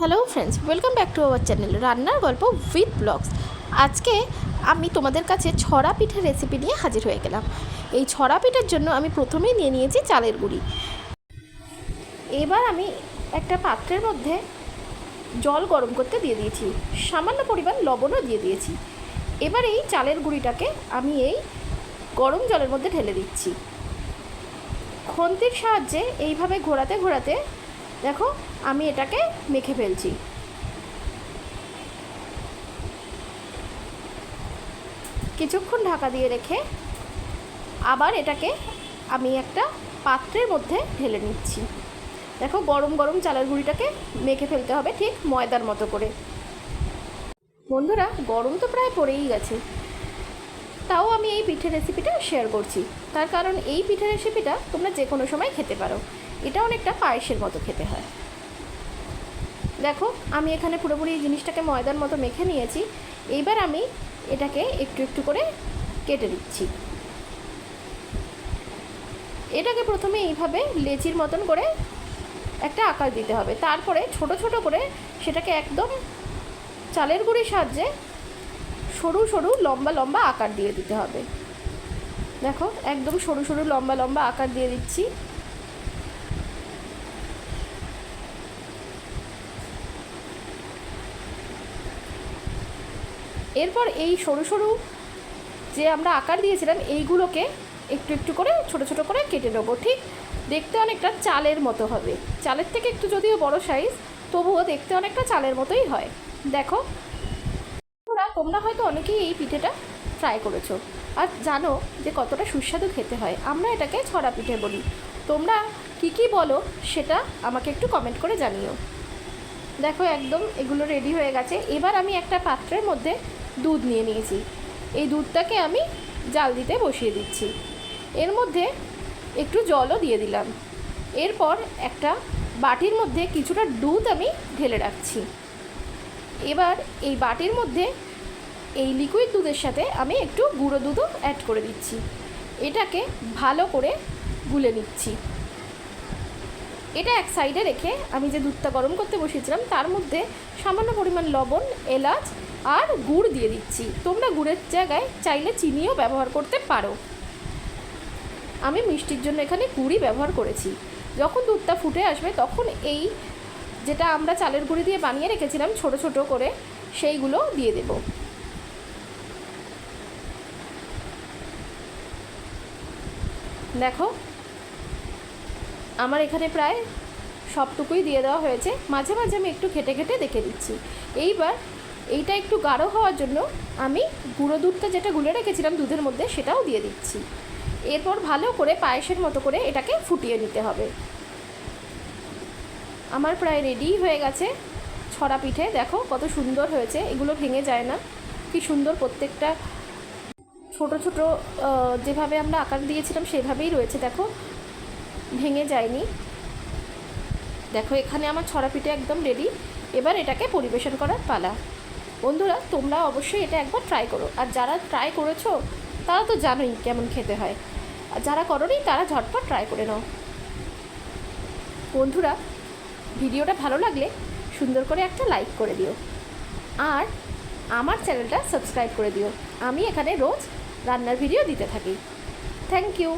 Hello friends welcome back to our channel রান্নার গল্প with blogs আজকে আমি তোমাদের কাছে ছড়া পিঠের রেসিপি নিয়ে হাজির হয়ে গেলাম। এই ছড়া পিঠের জন্য আমি প্রথমেই নিয়ে নিয়েছি চালের গুঁড়ি। এবার আমি একটা পাত্রের মধ্যে জল গরম করতে দিয়ে দিয়েছি। সামান্য পরিমাণ লবণও দিয়ে দিয়েছি। এবার এই চালের গুঁড়িটাকে আমি এই গরম জলের মধ্যে ঢেলে দিচ্ছি। খন্তির সাহায্যে এইভাবে ঘোরাতে ঘোরাতে দেখো, আমি এটাকে মেখে ফেলছি। কিছুক্ষণ ঢাকা দিয়ে রেখে আবার এটাকে আমি একটা পাত্রের মধ্যে ঢেলে নিচ্ছি। দেখো, গরম গরম চালের গুঁড়িটাকে মেখে ফেলতে হবে ঠিক ময়দার মতো করে। বন্ধুরা, গরম তো প্রায় পড়েই গেছে। তাও আমি এই পিঠের রেসিপিটা শেয়ার করছি। তার কারণ এই পিঠের রেসিপিটা তোমরা যে কোনো সময় খেতে পারো। এটা অনেকটা পায়েসের মতো খেতে হয়। দেখো, আমি এখানে পুরোপুরি এই জিনিসটাকে ময়দার মতো মেখে নিয়েছি। এইবার আমি এটাকে একটু একটু করে কেটে দিচ্ছি এটাকে প্রথমে এইভাবে লেচির মতন করে একটা আকার দিতে হবে। তারপরে ছোট ছোট করে সেটাকে একদম চালের গুঁড়ির সাহায্যে সরু সরু লম্বা লম্বা আকার দিয়ে দিতে হবে। দেখো, একদম সরু সরু লম্বা লম্বা আকার দিয়ে দিচ্ছি। এরপর এই সরু সরু যে আমরা আকার দিয়েছিলাম, এইগুলোকে একটু একটু করে, ছোট ছোট করে কেটে নেব। ঠিক দেখতে অনেকটা চালের মতো হবে। চালের থেকে একটু যদিও বড় সাইজ তবুও দেখতে অনেকটা চালের মতোই হয়। দেখো, তোমরা তোমরা হয়তো অনেকেই এই পিঠেটা ট্রাই করেছ। আর জানো যে কতটা সুস্বাদু খেতে হয়। আমরা এটাকে ছড়া পিঠে বলি। তোমরা কি কি বলো, সেটা আমাকে একটু কমেন্ট করে জানিও। দেখো, একদম এগুলো রেডি হয়ে গেছে। এবার আমি একটা পাত্রের মধ্যে দুধ নিয়ে নিয়েছি। এই দুধটাকে আমি জাল দিতে বসিয়ে দিচ্ছি। এর মধ্যে একটু জলও দিয়ে দিলাম। এরপর একটা বাটির মধ্যে কিছুটা দুধ আমি ঢেলে রাখছি। এবার এই বাটির মধ্যে এই লিকুইড দুধের সাথে আমি একটু গুঁড়ো দুধও অ্যাড করে দিচ্ছি। এটাকে ভালো করে গুলে নিচ্ছি। এটা এক সাইডে রেখে আমি যে দুধটা গরম করতে বসিয়েছিলাম, তার মধ্যে সামান্য পরিমাণ লবণ, এলাচ আর গুড় দিয়ে দিচ্ছি। তোমরা গুড়ের জায়গায় চাইলে চিনিও ব্যবহার করতে পারো। আমি মিষ্টির জন্য এখানে গুড়ই ব্যবহার করেছি। যখন দুধটা ফুটে আসবে, তখন এই যেটা আমরা চালের গুঁড়ি দিয়ে বানিয়ে রেখেছিলাম ছোট ছোট করে, সেইগুলো দিয়ে দেব। দেখো, আমার এখানে প্রায় সবটুকুই দিয়ে দেওয়া হয়েছে। মাঝে মাঝে আমি একটু ঘেটে ঘেটে দেখে দিচ্ছি এইবার এইটা একটু গাঢ় হওয়ার জন্য আমি গুঁড়ো দুধটা যেটা গুলে রেখেছিলাম দুধের মধ্যে সেটাও দিয়ে দিচ্ছি। এরপর ভালো করে পায়েসের মতো করে এটাকে ফুটিয়ে নিতে হবে। আমার প্রায় রেডি হয়ে গেছে ছড়া পিঠে। দেখো কত সুন্দর হয়েছে, এগুলো ভেঙে যায় না। কি সুন্দর প্রত্যেকটা ছোট ছোট যেভাবে আমরা আকার দিয়েছিলাম সেভাবেই রয়েছে। দেখো, ভেঙে যায়নি। দেখো, এখানে আমার ছড়া পিঠে একদম রেডি এবার এটাকে পরিবেশন করার পালা। বন্ধুরা, তোমরা অবশ্যই এটা একবার ট্রাই করো। আর যারা ট্রাই করেছ, তারা তো জানোই কেমন খেতে হয়। আর যারা করোনি, তারা ঝটপট ট্রাই করে নাও। বন্ধুরা, ভিডিওটা ভালো লাগলে সুন্দর করে একটা লাইক করে দিও। আর আমার চ্যানেলটা সাবস্ক্রাইব করে দিও। আমি এখানে রোজ রান্নার ভিডিও দিতে থাকি। Thank you